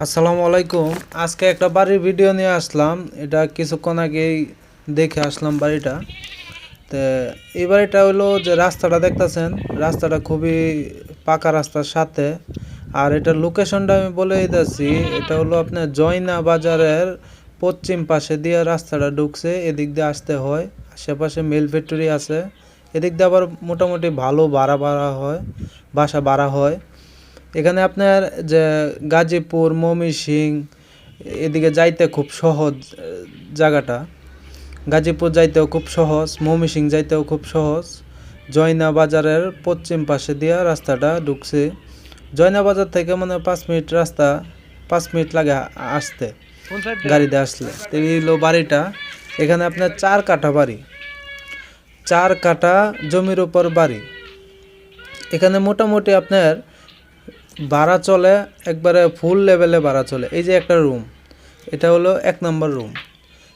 আসসালামু আলাইকুম। আজকে একটা বাড়ির ভিডিও নিয়ে আসলাম। এটা কিছুক্ষণ আগেই দেখে আসলাম বাড়িটা। তো এই বাড়িটা হলো যে রাস্তাটা দেখতেছেন, রাস্তাটা খুবই পাকা রাস্তার সাথে। আর এটা লোকেশনটা আমি বলে দিতেছি, এটা হলো আপনার জয়না বাজারের পশ্চিম পাশে দিয়ে রাস্তাটা ঢুকছে, এদিক দিয়ে আসতে হয়। আশেপাশে মিল ফ্যাক্টরি আছে। এদিক দিয়ে আবার মোটামুটি ভালো ভাড়া ভাড়া হয়, বাসা ভাড়া হয়। এখানে আপনার যে গাজীপুর ময়মনসিং এদিকে যাইতে খুব সহজ জায়গাটা। গাজীপুর যাইতেও খুব সহজ ময়মনসিং যাইতেও খুব সহজ। জয়না বাজারের পশ্চিম পাশে দিয়া রাস্তাটা ঢুকছে। জয়না বাজার থেকে মানে পাঁচ মিনিট রাস্তা পাঁচ মিনিট লাগে আসতে গাড়িতে আসলে। তো বাড়িটা। এখানে আপনার চার কাঠা বাড়ি। চার কাঠা জমির উপর বাড়ি। এখানে মোটামুটি আপনার ভাড়া চলে একবারে ফুল লেভেলে ভাড়া চলে। এই যে একটা রুম এটা হলো এক নম্বর রুম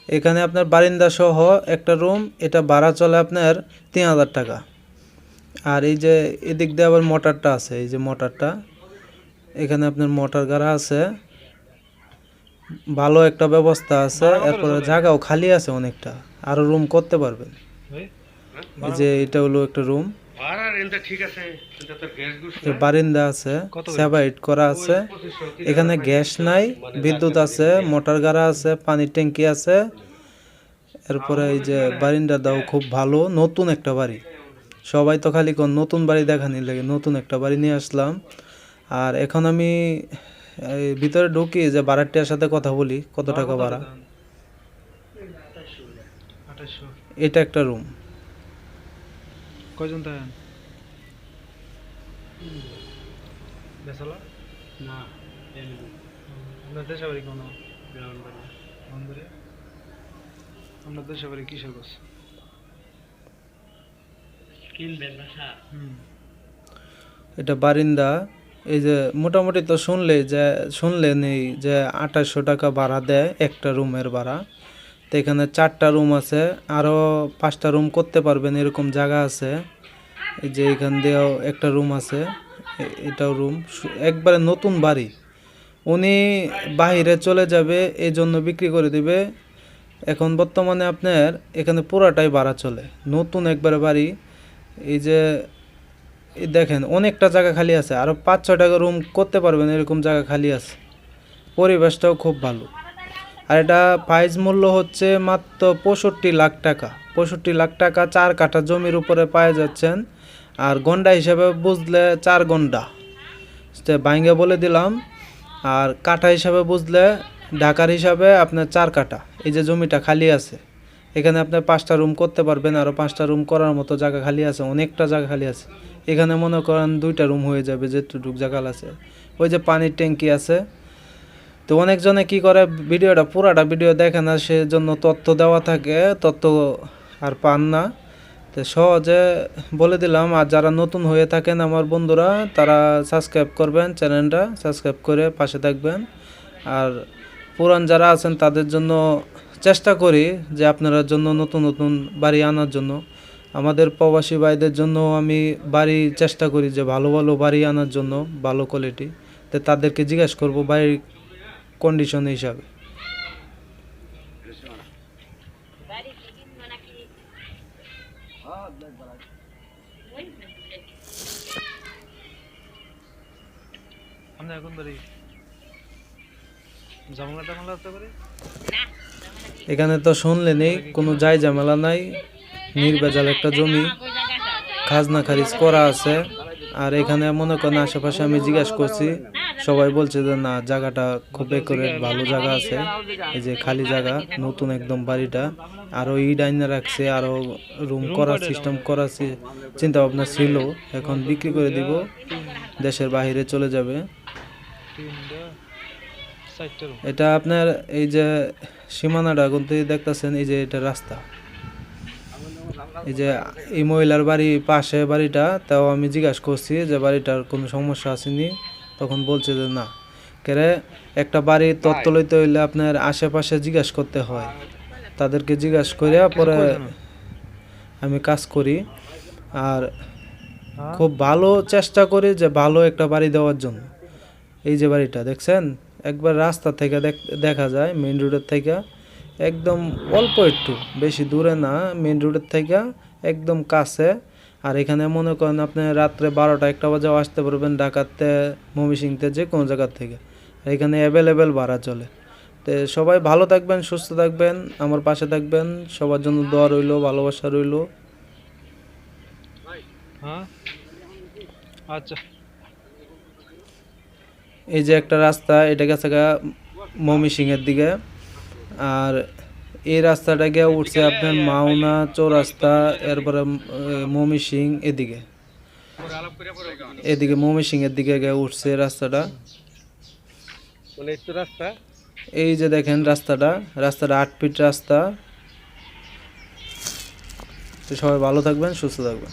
এখানে আপনার বারিন্দা সহ একটা রুম এটা ভাড়া চলে আপনার তিন হাজার টাকা। আর এই যে এদিক দিয়ে আবার মোটরটা আছে এই যে মোটরটা এখানে আপনার মোটর গাড়া আছে। ভালো একটা ব্যবস্থা আছে এরপরে জায়গাও খালি আছে অনেকটা আরও রুম করতে পারবেন। এই যে এটা হলো একটা রুম বারিন্দা আছে সেভাইট করা আছে। এখানে গ্যাস নাই বিদ্যুৎ আছে মোটর গাড়া আছে পানির ট্যাঙ্কি আছে। এরপরে এই যে বারিন্দা দাও খুব ভালো নতুন একটা বাড়ি। সবাই তো খালি কোন নতুন বাড়ি দেখানি লাগে নতুন একটা বাড়ি নিয়ে আসলাম। আর এখন আমি এই ভিতরে ঢুকি যে ভাড়াটিয়ার সাথে কথা বলি কত টাকা ভাড়া? এটা একটা রুম। কয়জন থাকেন? বেসালা? না আপনার দেশে বাড়ি কোনো বন্ধুরে আপনার দেশে বাড়ি কিসের গোছ কিনবেন না স্যার হুম। এটা বারিন্দা এই যে মোটামুটি তো শুনলে যে শুনলেন এই যে আঠাশশো টাকা ভাড়া দেয় একটা রুমের ভাড়া। তো এখানে চারটা রুম আছে। আরও পাঁচটা রুম করতে পারবেন, এরকম জায়গা আছে। এই যে এখান দিয়েও একটা রুম আছে এটাও রুম। একবারে নতুন বাড়ি। উনি বাহিরে চলে যাবে এই জন্য বিক্রি করে দিবে। এখন বর্তমানে আপনার এখানে পুরাটাই ভাড়া চলে। নতুন একবারে বাড়ি। এই যে দেখেন, অনেকটা জায়গা খালি আছে। আরও পাঁচ ছয় টাকা রুম করতে পারবেন, এরকম জায়গা খালি আছে। পরিবেশটাও খুব ভালো। আর এটা প্রাইস মূল্য হচ্ছে মাত্র পঁয়ষট্টি লাখ টাকা। পঁয়ষট্টি লাখ টাকা চার কাঠা জমির উপরে পাওয়া যাচ্ছেন। আর গন্ডা হিসাবে বুঝলে চার গন্ডা। বাইঙ্গে বলে দিলাম। আর কাঠা হিসাবে বুঝলে ঢাকার হিসাবে আপনার চার কাঠা। এই যে জমিটা খালি আছে। এখানে আপনার পাঁচটা রুম করতে পারবেন আরও পাঁচটা রুম করার মতো জায়গা খালি আছে, অনেকটা জায়গা খালি আছে। এখানে মনে করেন দুইটা রুম হয়ে যাবে, যেটুক জায়গা আছে। ওই যে পানির ট্যাঙ্কি আছে। তো অনেকজনে কি করে, ভিডিওটা, পুরাটা ভিডিও দেখে না, সেজন্য তথ্য দেওয়া থাকে, তথ্য আর পান না। তো সহজে বলে দিলাম, আর যারা নতুন হয়ে থাকেন আমার বন্ধুরা, তারা সাবস্ক্রাইব করবেন চ্যানেলটা, সাবস্ক্রাইব করে পাশে থাকবেন। আর পুরান যারা আছেন, তাদের জন্য চেষ্টা করি যে আপনারা জন্য নতুন নতুন বাড়ি আনার জন্য। আমাদের প্রবাসী ভাইদের জন্য আমি বাড়ি চেষ্টা করি যে ভালো ভালো বাড়ি আনার জন্য, ভালো কোয়ালিটি তো তাদেরকে জিজ্ঞেস করব বাড়ির কন্ডিশন হিসাবে এখন বাড়ি টামলা তো শুনলেনই কোনো যাই ঝামেলা নাই নির্ভেজাল একটা জমি খাজনা খারিজ করা আছে। আর এখানে মনে করেন আশেপাশে আমি জিজ্ঞাসা করছি সবাই বলছে যে না, জায়গাটা খুব একুরেট ভালো জায়গা আছে। এই যে খালি জায়গা, নতুন একদম বাড়িটা। আরও ইট আইনে রাখছে আরও রুম করার সিস্টেম করার চি- চিন্তা ভাবনা ছিল। এখন বিক্রি করে দিব, দেশের বাইরে চলে যাবে। এটা আপনার এই যে সীমানাটা কিন্তু দেখতেছেন, এই যে এটা রাস্তা। এই যে এই মহিলার বাড়ি পাশে বাড়িটা, তাও আমি জিজ্ঞাসা করছি যে বাড়িটার কোনো সমস্যা আসেনি তখন বলছে যে না কেরে একটা বাড়ির তত্ত্ব লইতে হইলে আপনার আশেপাশে জিজ্ঞাসা করতে হয়। তাদেরকে জিজ্ঞাসা করে পরে আমি কাজ করি আর খুব ভালো চেষ্টা করি যে ভালো একটা বাড়ি দেওয়ার জন্য। এই যে বাড়িটা দেখছেন? একবার রাস্তা থেকে দেখ- দেখা যায় মেন রোডের থেকে একদম অল্প একটু বেশি দূরে না মেন রোডের থেকে একদম কাছে আর এখানে মনে করেন আপনি রাত্রে বারোটা একটা বাজেও আসতে পারবেন ঢাকাতে ময়মনসিংহতে যে কোনো জায়গার থেকে। এখানে অ্যাভেলেবেল ভাড়া চলে। তো সবাই ভালো থাকবেন সুস্থ থাকবেন আমার পাশে থাকবেন। সবার জন্য দোয়া রইল ভালোবাসা রইল। হ্যাঁ? আচ্ছা। এই যে একটা রাস্তা এটা গেছে গা ময়মনসিংহের দিকে। আর এই রাস্তাটা গিয়ে উঠছে আপনার মাওনা চৌরাস্তা, এরপরে মমি সিং এদিকে। এদিকে মমি সিং এর দিকে গিয়ে উঠছে রাস্তাটা। এই যে দেখেন রাস্তাটা রাস্তাটা আট ফিট রাস্তা। সবাই ভালো থাকবেন, সুস্থ থাকবেন।